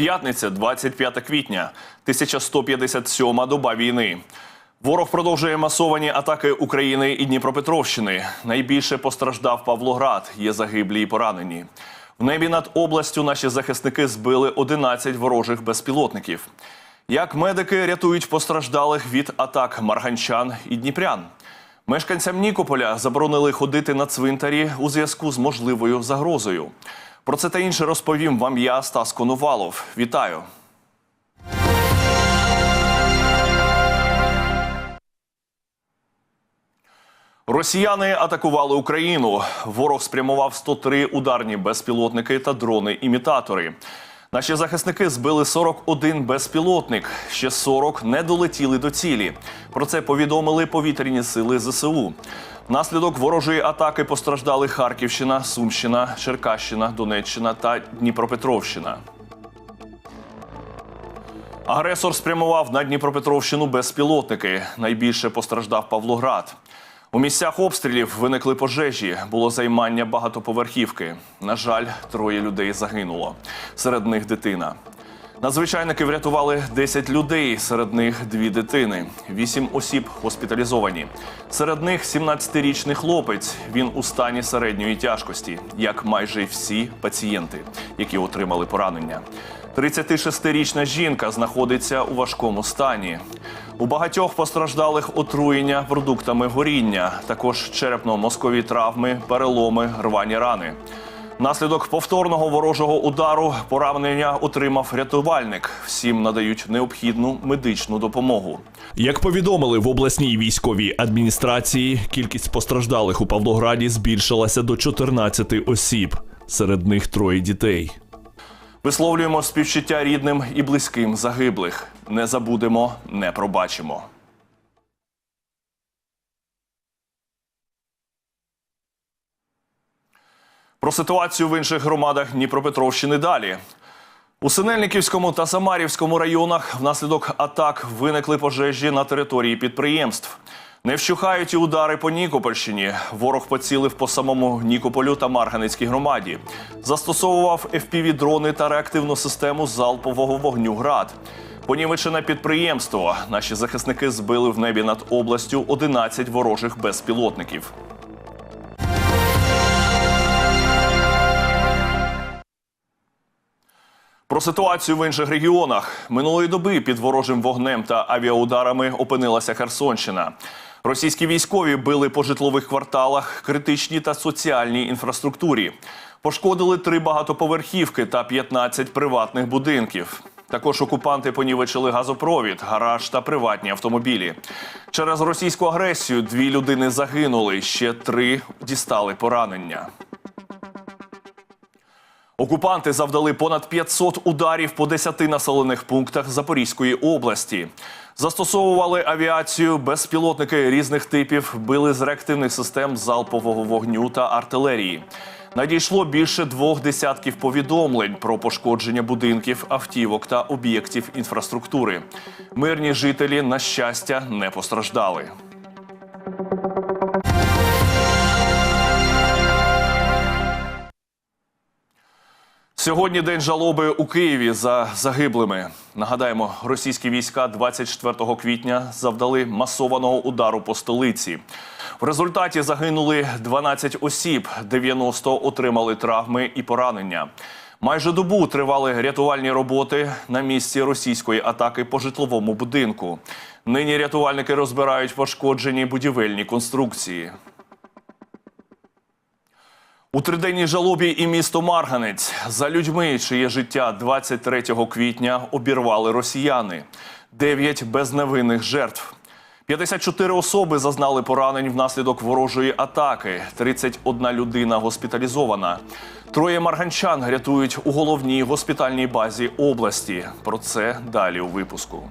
П'ятниця, 25 квітня, 1157 доба війни. Ворог продовжує масовані атаки України і Дніпропетровщини. Найбільше постраждав Павлоград. Є загиблі і поранені. В небі над областю наші захисники збили 11 ворожих безпілотників. Як медики рятують постраждалих від атак марганчан і дніпрян? Мешканцям Нікополя заборонили ходити на цвинтарі у зв'язку з можливою загрозою. Про це та інше розповім вам я, Стас Конувалов. Вітаю. Росіяни атакували Україну. Ворог спрямував 103 ударні безпілотники та дрони-імітатори. Наші захисники збили 41 безпілотник. Ще 40 не долетіли до цілі. Про це повідомили повітряні сили ЗСУ. Внаслідок ворожої атаки постраждали Харківщина, Сумщина, Черкащина, Донеччина та Дніпропетровщина. Агресор спрямував на Дніпропетровщину безпілотники. Найбільше постраждав Павлоград. У місцях обстрілів виникли пожежі, було займання багатоповерхівки. На жаль, троє людей загинуло. Серед них дитина. Надзвичайники врятували 10 людей, серед них дві дитини. Вісім осіб госпіталізовані. Серед них 17-річний хлопець. Він у стані середньої тяжкості, як майже всі пацієнти, які отримали поранення. 36-річна жінка знаходиться у важкому стані. У багатьох постраждалих отруєння продуктами горіння, також черепно-мозкові травми, переломи, рвані рани. Наслідок повторного ворожого удару поранення отримав рятувальник. Всім надають необхідну медичну допомогу. Як повідомили в обласній військовій адміністрації, кількість постраждалих у Павлограді збільшилася до 14 осіб. Серед них троє дітей. Висловлюємо співчуття рідним і близьким загиблих. Не забудемо, не пробачимо. Про ситуацію в інших громадах Дніпропетровщини далі. У Синельниківському та Самарівському районах внаслідок атак виникли пожежі на території підприємств. Не вщухають і удари по Нікопольщині. Ворог поцілив по самому Нікополю та Марганецькій громаді. Застосовував FPV-дрони та реактивну систему залпового вогню ГРАД. Понівечене підприємство. Наші захисники збили в небі над областю 11 ворожих безпілотників. Про ситуацію в інших регіонах минулої доби під ворожим вогнем та авіаударами опинилася Херсонщина. Російські військові били по житлових кварталах, критичній та соціальній інфраструктурі. Пошкодили три багатоповерхівки та 15 приватних будинків. Також окупанти понівечили газопровід, гараж та приватні автомобілі. Через російську агресію дві людини загинули, ще три дістали поранення. Окупанти завдали понад 500 ударів по 10 населених пунктах Запорізької області. Застосовували авіацію, безпілотники різних типів, били з реактивних систем залпового вогню та артилерії. Надійшло більше двох десятків повідомлень про пошкодження будинків, автівок та об'єктів інфраструктури. Мирні жителі, на щастя, не постраждали. Сьогодні день жалоби у Києві за загиблими. Нагадаємо, російські війська 24 квітня завдали масованого удару по столиці. В результаті загинули 12 осіб, 90 отримали травми і поранення. Майже добу тривали рятувальні роботи на місці російської атаки по житловому будинку. Нині рятувальники розбирають пошкоджені будівельні конструкції. У триденній жалобі і місто Марганець за людьми, чиє життя 23 квітня обірвали росіяни. Дев'ять безневинних жертв. 54 особи зазнали поранень внаслідок ворожої атаки. 31 людина госпіталізована. Троє марганчан рятують у головній госпітальній базі області. Про це далі у випуску.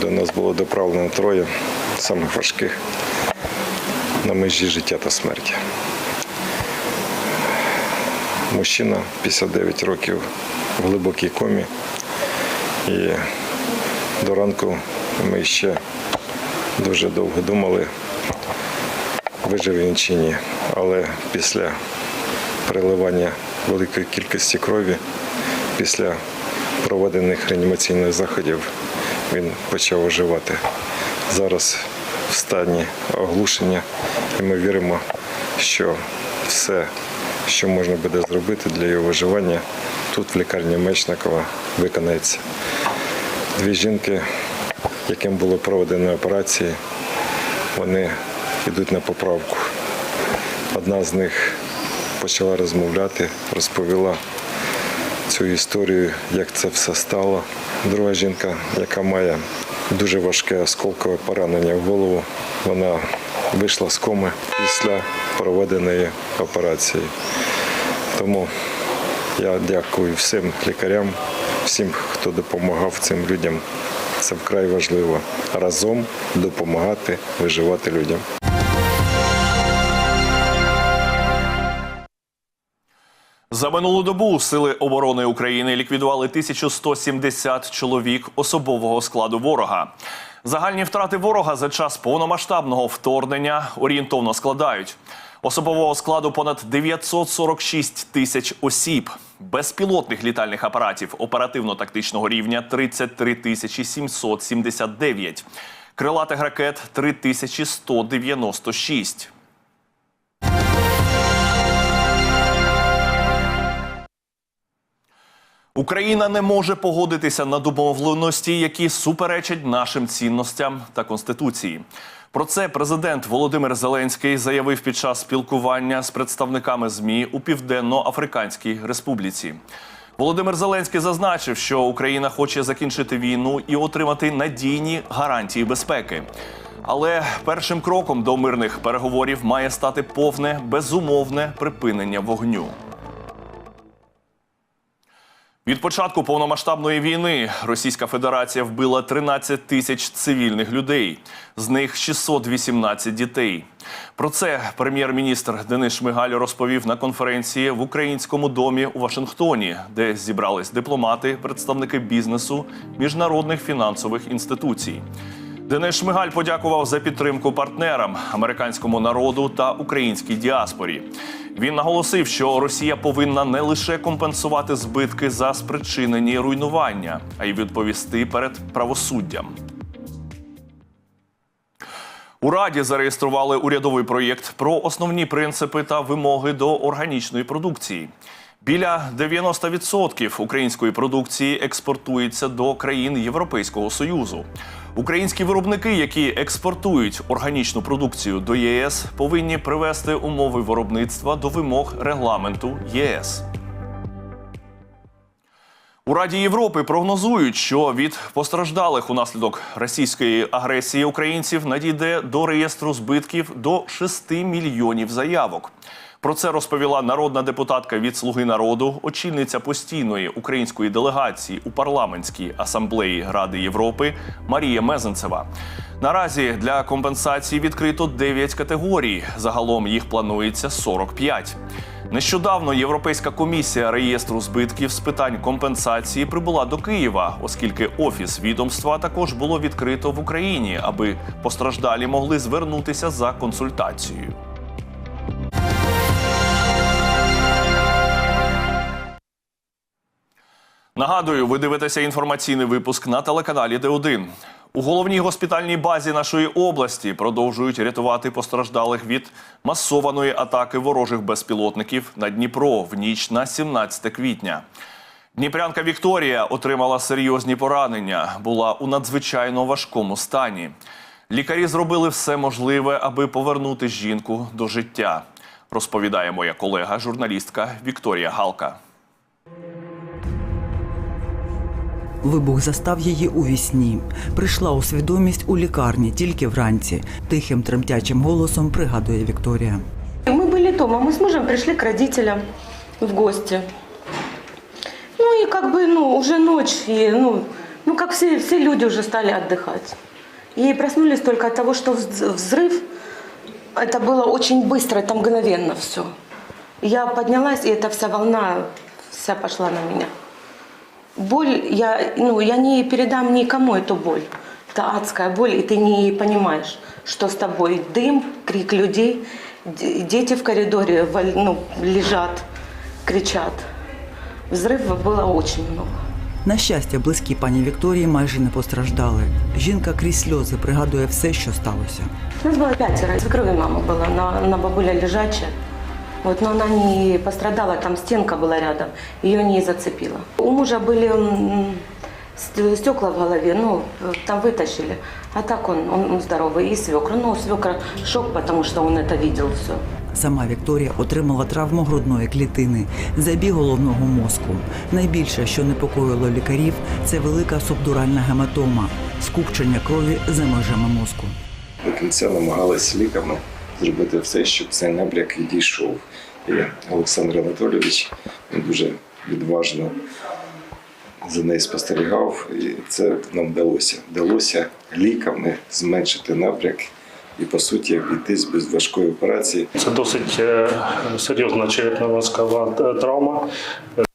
До нас було доправлено троє самих важких на межі життя та смерті. Мужчина 59 років в глибокій комі. І до ранку ми ще дуже довго думали, виживе він чи ні. Але після переливання великої кількості крові після проведених реанімаційних заходів він почав оживати. Зараз в стані оглушення, і ми віримо, що все, що можна буде зробити для його виживання, тут в лікарні Мечникова виконається. Дві жінки, яким було проведено операції, вони йдуть на поправку. Одна з них почала розмовляти, розповіла цю історію, як це все стало. Друга жінка, яка має дуже важке осколкове поранення в голову, вона вийшла з коми після проведеної операції. Тому я дякую всім лікарям, всім, хто допомагав цим людям. Це вкрай важливо разом допомагати виживати людям. За минулу добу сили оборони України ліквідували 1170 чоловік особового складу ворога. Загальні втрати ворога за час повномасштабного вторгнення орієнтовно складають особового складу понад 946 тисяч осіб, безпілотних літальних апаратів оперативно-тактичного рівня 33 тисячі 779, крилатих ракет 3196. Україна не може погодитися на домовленості, які суперечать нашим цінностям та конституції. Про це президент Володимир Зеленський заявив під час спілкування з представниками змі у Південно-Африканській Республіці. Володимир Зеленський зазначив, що Україна хоче закінчити війну і отримати надійні гарантії безпеки. Але першим кроком до мирних переговорів має стати повне безумовне припинення вогню. Від початку повномасштабної війни Російська Федерація вбила 13 тисяч цивільних людей, з них 618 дітей. Про це прем'єр-міністр Денис Шмигаль розповів на конференції в українському домі у Вашингтоні, де зібрались дипломати, представники бізнесу, міжнародних фінансових інституцій. Денис Шмигаль подякував за підтримку партнерам, американському народу та українській діаспорі. Він наголосив, що Росія повинна не лише компенсувати збитки за спричинені руйнування, а й відповісти перед правосуддям. У Раді зареєстрували урядовий проєкт про основні принципи та вимоги до органічної продукції. Біля 90% української продукції експортується до країн Європейського союзу. Українські виробники, які експортують органічну продукцію до ЄС, повинні привести умови виробництва до вимог регламенту ЄС. У Раді Європи прогнозують, що від постраждалих унаслідок російської агресії українців надійде до реєстру збитків до 6 мільйонів заявок. Про це розповіла народна депутатка від Слуги народу, очільниця постійної української делегації у парламентській асамблеї Ради Європи Марія Мезенцева. Наразі для компенсації відкрито 9 категорій. Загалом їх планується 45. Нещодавно Європейська комісія реєстру збитків з питань компенсації прибула до Києва, оскільки офіс відомства також було відкрито в Україні, аби постраждалі могли звернутися за консультацією. Нагадую, ви дивитеся інформаційний випуск на телеканалі Д1. У головній госпітальній базі нашої області продовжують рятувати постраждалих від масованої атаки ворожих безпілотників на Дніпро в ніч на 17 квітня. Дніпрянка Вікторія отримала серйозні поранення, була у надзвичайно важкому стані. Лікарі зробили все можливе, аби повернути жінку до життя. Розповідає моя колега, журналістка Вікторія Галка. Вибух застав її у вісні. Прийшла у свідомість у лікарні тільки вранці. Тихим тремтячим голосом пригадує Вікторія. Мы были дома, мы с мужем пришли к родителям в гости. Ну и как бы, ну, уже ночь, и, ну, ну как все, все люди уже стали отдыхать. И проснулись только от того, что вз- взрыв, это было очень быстро, это мгновенно все. Я поднялась, и эта вся волна вся пошла на меня. Боль, я, ну, я не передам никому эту боль. Это адская боль, и ты не понимаешь, что с тобой. Дым, крик людей, д- дети в коридоре валь- ну, лежат, кричат. взрывов было очень много. На щастя, близькі пані Вікторії майже не постраждали. Жінка крізь сльози пригадує все, що сталося. Нас было пятеро. Свекрови мама была, на, на бабуля лежачая. Вот, но она не пострадала, там стенка была рядом, ее не зацепило. У мужа были м, ст- стекла в голове, ну, там вытащили. А так он, он здоровый. И свекра. Ну, свекра шок, потому что он это видел все. Сама Вікторія отримала травму грудної клітини, забіг головного мозку. Найбільше, що непокоїло лікарів, це велика субдуральна гематома, скупчення крові за межами мозку. До кінця намагалися ліками зробити все, щоб цей набряк відійшов. І Олександр Анатолійович дуже відважно за нею спостерігав, і це нам вдалося. Вдалося ліками зменшити набряк і, по суті, обійтись без важкої операції. Це досить е, серйозна черепно-мозкова е, травма.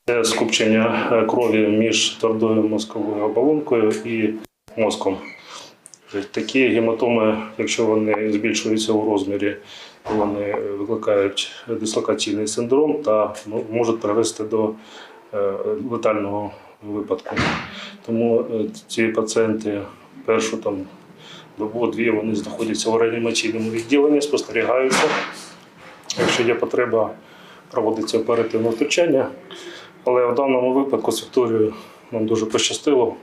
Це скупчення е, крові між твердою мозковою оболонкою і мозком. Такі гематоми, якщо вони збільшуються у розмірі, вони викликають дислокаційний синдром та ну, можуть привести до е, летального випадку. Тому е, ці пацієнти першу там добу-дві вони знаходяться у реанімаційному відділенні, спостерігаються. Якщо є потреба, проводиться оперативне втручання. Але в даному випадку з Вікторією нам дуже пощастило.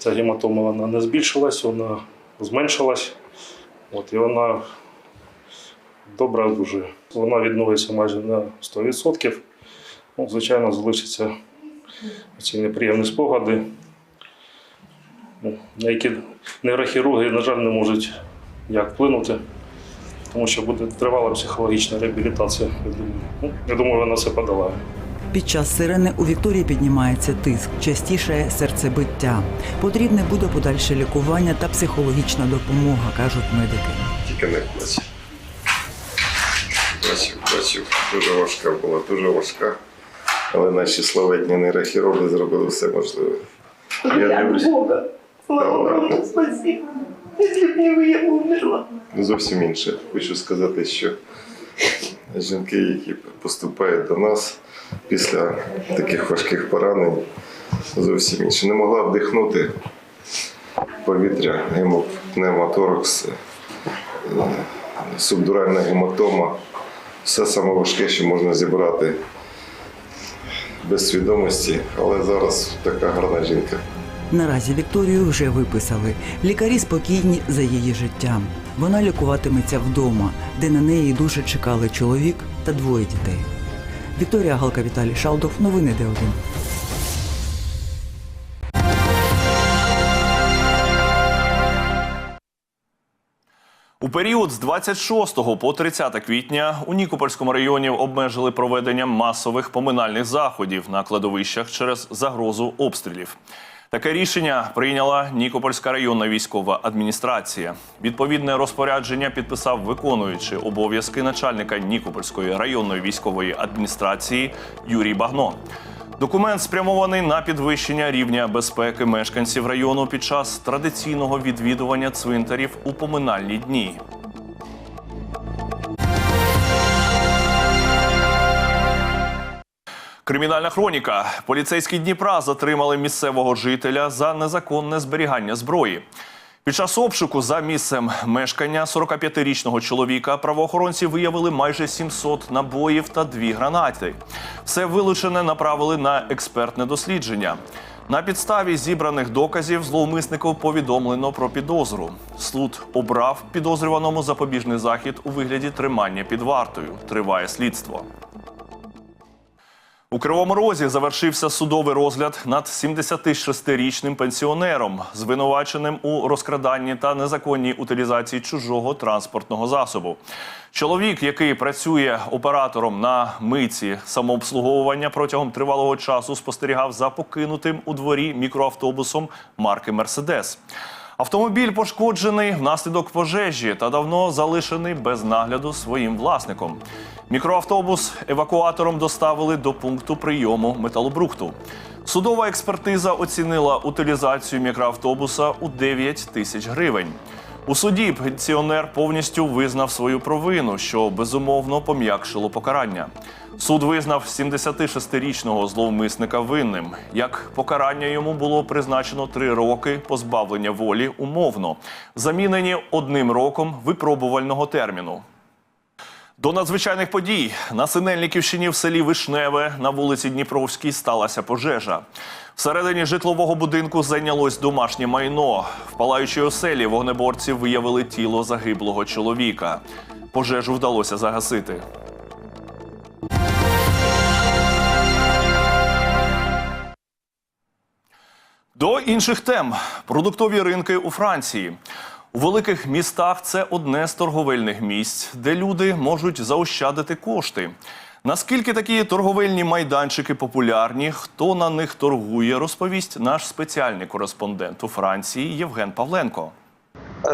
Ця гематома вона не збільшилась, вона зменшилась. От, і вона добре одужує. Вона відновиться майже на 100%. Ну, звичайно, залишаться ці неприємні спогади, ну, на які нейрохірурги, на жаль, не можуть як вплинути, тому що буде тривала психологічна реабілітація. Я думаю, ну, вона все подолає. Під час сирени у Вікторії піднімається тиск, частіше серцебиття. Потрібне буде подальше лікування та психологічна допомога, кажуть медики. Тільки не плаче. Бачив, бачив, дуже важка була, дуже важка. Але наші славетні нейрохірурги зробили все можливе. Я дивлюсь. Бога. Слава Богу, спасибо. Если б не вы, я умерла. Ну, зовсім інше. Хочу сказати, що жінки, які поступають до нас після таких важких поранень, зовсім інше. Не могла вдихнути повітря, гемопневмоторакс, е, субдуральна гематома. Все саме важке, що можна зібрати без свідомості, але зараз така гарна жінка. Наразі Вікторію вже виписали. Лікарі спокійні за її життям. Вона лікуватиметься вдома, де на неї дуже чекали чоловік та двоє дітей. Вікторія Галка Віталій Шалдов. Новини Д1. У період з 26 по 30 квітня у Нікопольському районі обмежили проведення масових поминальних заходів на кладовищах через загрозу обстрілів. Таке рішення прийняла Нікопольська районна військова адміністрація. Відповідне розпорядження підписав виконуючий обов'язки начальника Нікопольської районної військової адміністрації Юрій Багно. Документ спрямований на підвищення рівня безпеки мешканців району під час традиційного відвідування цвинтарів у поминальні дні. Кримінальна хроніка. Поліцейські Дніпра затримали місцевого жителя за незаконне зберігання зброї. Під час обшуку за місцем мешкання 45-річного чоловіка правоохоронці виявили майже 700 набоїв та дві гранати. Все вилучене направили на експертне дослідження. На підставі зібраних доказів зловмиснику повідомлено про підозру. Суд обрав підозрюваному запобіжний захід у вигляді тримання під вартою. Триває слідство. У Кривому Розі завершився судовий розгляд над 76-річним пенсіонером, звинуваченим у розкраданні та незаконній утилізації чужого транспортного засобу. Чоловік, який працює оператором на митці самообслуговування протягом тривалого часу, спостерігав за покинутим у дворі мікроавтобусом марки Мерседес. Автомобіль пошкоджений внаслідок пожежі та давно залишений без нагляду своїм власником. Мікроавтобус евакуатором доставили до пункту прийому металобрухту. Судова експертиза оцінила утилізацію мікроавтобуса у 9 тисяч гривень. У суді пенсіонер повністю визнав свою провину, що безумовно пом'якшило покарання. Суд визнав 76-річного зловмисника винним. Як покарання йому було призначено три роки позбавлення волі умовно, замінені одним роком випробувального терміну. До надзвичайних подій на Синельниківщині в селі Вишневе на вулиці Дніпровській сталася пожежа. Всередині житлового будинку зайнялось домашнє майно. В палаючій оселі вогнеборці виявили тіло загиблого чоловіка. Пожежу вдалося загасити. До інших тем продуктові ринки у Франції. У великих містах це одне з торговельних місць, де люди можуть заощадити кошти. Наскільки такі торговельні майданчики популярні, хто на них торгує, розповість наш спеціальний кореспондент у Франції Євген Павленко.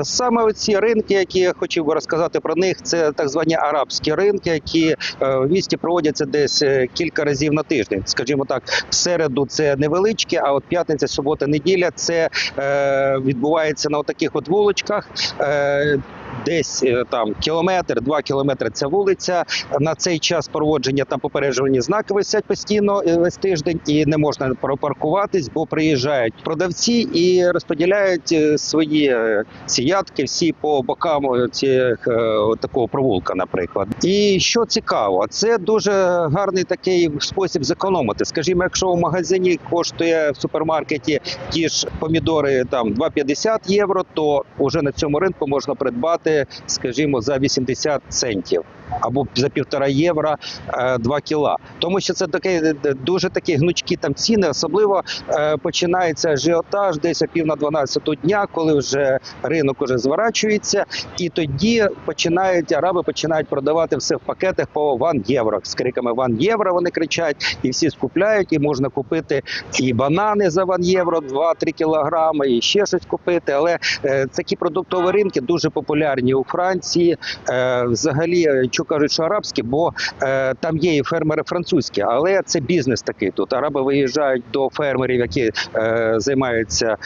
Саме оці ринки, які я хотів би розказати про них, це так звані арабські ринки, які е, в місті проводяться десь е, кілька разів на тиждень. Скажімо так, в середу це невеличкі, а от п'ятниця, субота, неділя це е, відбувається на таких от вуличках. Е, Десь е, там кілометр, два кілометри ця вулиця. На цей час проводження там попереджувальні знаки висять постійно е, весь тиждень, і не можна пропаркуватись, бо приїжджають продавці і розподіляють е, свої ці ядки всі по бокам цих, такого провулка, наприклад. І що цікаво, це дуже гарний такий спосіб зекономити. Скажімо, якщо в магазині коштує в супермаркеті ті ж помідори там 2,50 євро, то вже на цьому ринку можна придбати, скажімо, за 80 центів. Або за півтора євро е, 2 кіла, тому що це таке е, дуже такі гнучкі там ціни. Особливо е, починається ажіотаж десь о пів на 12 дня, коли вже ринок уже зворачується, і тоді починають араби починають продавати все в пакетах по ван євро. З криками ван євро вони кричать, і всі скупляють, і можна купити і банани за ван євро, 2-3 кілограми, і ще щось купити. Але е, такі продуктові ринки дуже популярні у Франції. Е, взагалі, е, що кажуть, що арабські, бо е, там є і фермери французькі, але це бізнес такий тут. Араби виїжджають до фермерів, які займаються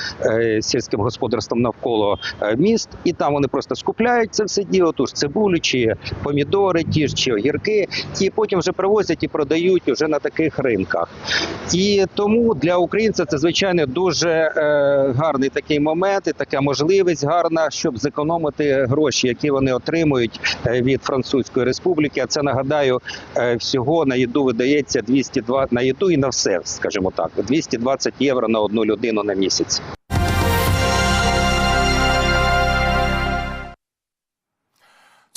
сільським господарством навколо міст, і там вони просто скупляють це все діло. Тож цибулю, чи помідори, ті ж чи огірки, і потім вже привозять і продають уже на таких ринках. І тому для українця це звичайно дуже гарний такий момент, і така можливість гарна, щоб зекономити гроші, які вони отримують е, від Французької республіки. А це нагадаю, е, всього на їду видається 202 на їду і на все, скажімо так, 220 євро на одну людину на місяць.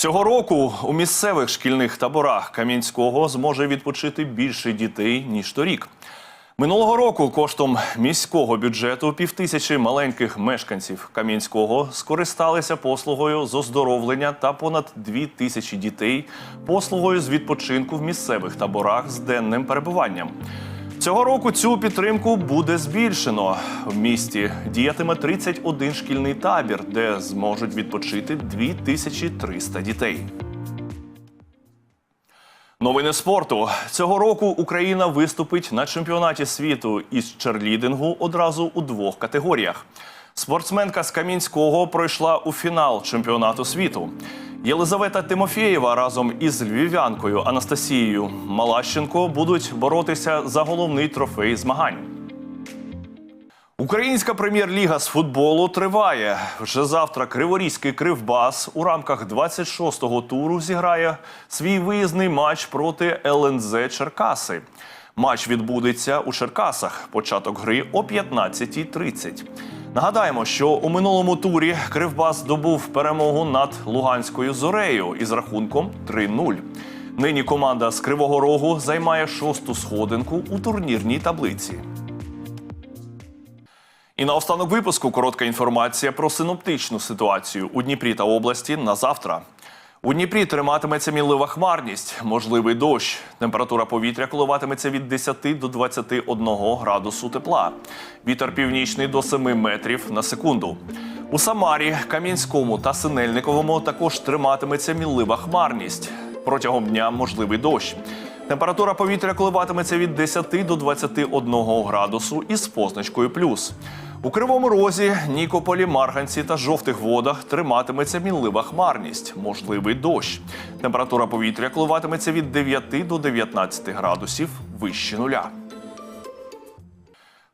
Цього року у місцевих шкільних таборах Кам'янського зможе відпочити більше дітей ніж торік. Минулого року коштом міського бюджету півтисячі маленьких мешканців Кам'янського скористалися послугою з оздоровлення та понад дві тисячі дітей послугою з відпочинку в місцевих таборах з денним перебуванням. Цього року цю підтримку буде збільшено. В місті діятиме 31 шкільний табір, де зможуть відпочити 2300 дітей. Новини спорту цього року Україна виступить на чемпіонаті світу із черлідингу одразу у двох категоріях. Спортсменка з Камінського пройшла у фінал чемпіонату світу. Єлизавета Тимофєєва разом із львів'янкою Анастасією Малащенко будуть боротися за головний трофей змагань. Українська прем'єр-ліга з футболу триває. Вже завтра Криворізький Кривбас у рамках 26-го туру зіграє свій виїзний матч проти ЛНЗ Черкаси. Матч відбудеться у Черкасах. Початок гри о 15.30. Нагадаємо, що у минулому турі Кривбас здобув перемогу над Луганською зорею із рахунком 3-0. Нині команда з Кривого Рогу займає шосту сходинку у турнірній таблиці. І на останок випуску коротка інформація про синоптичну ситуацію у Дніпрі та області на завтра. У Дніпрі триматиметься мінлива хмарність, можливий дощ. Температура повітря коливатиметься від 10 до 21 градусу тепла. Вітер північний до 7 метрів на секунду. У Самарі, Кам'янському та Синельниковому також триматиметься мінлива хмарність. Протягом дня можливий дощ. Температура повітря коливатиметься від 10 до 21 градусу із позначкою плюс. У Кривому Розі, Нікополі, Марганці та жовтих водах триматиметься мінлива хмарність, можливий дощ. Температура повітря коливатиметься від 9 до 19 градусів вище нуля.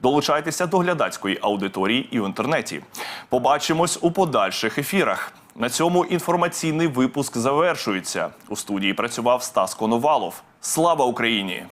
Долучайтеся до глядацької аудиторії і в інтернеті. Побачимось у подальших ефірах. На цьому інформаційний випуск завершується. У студії працював Стас Коновалов. Слава Україні!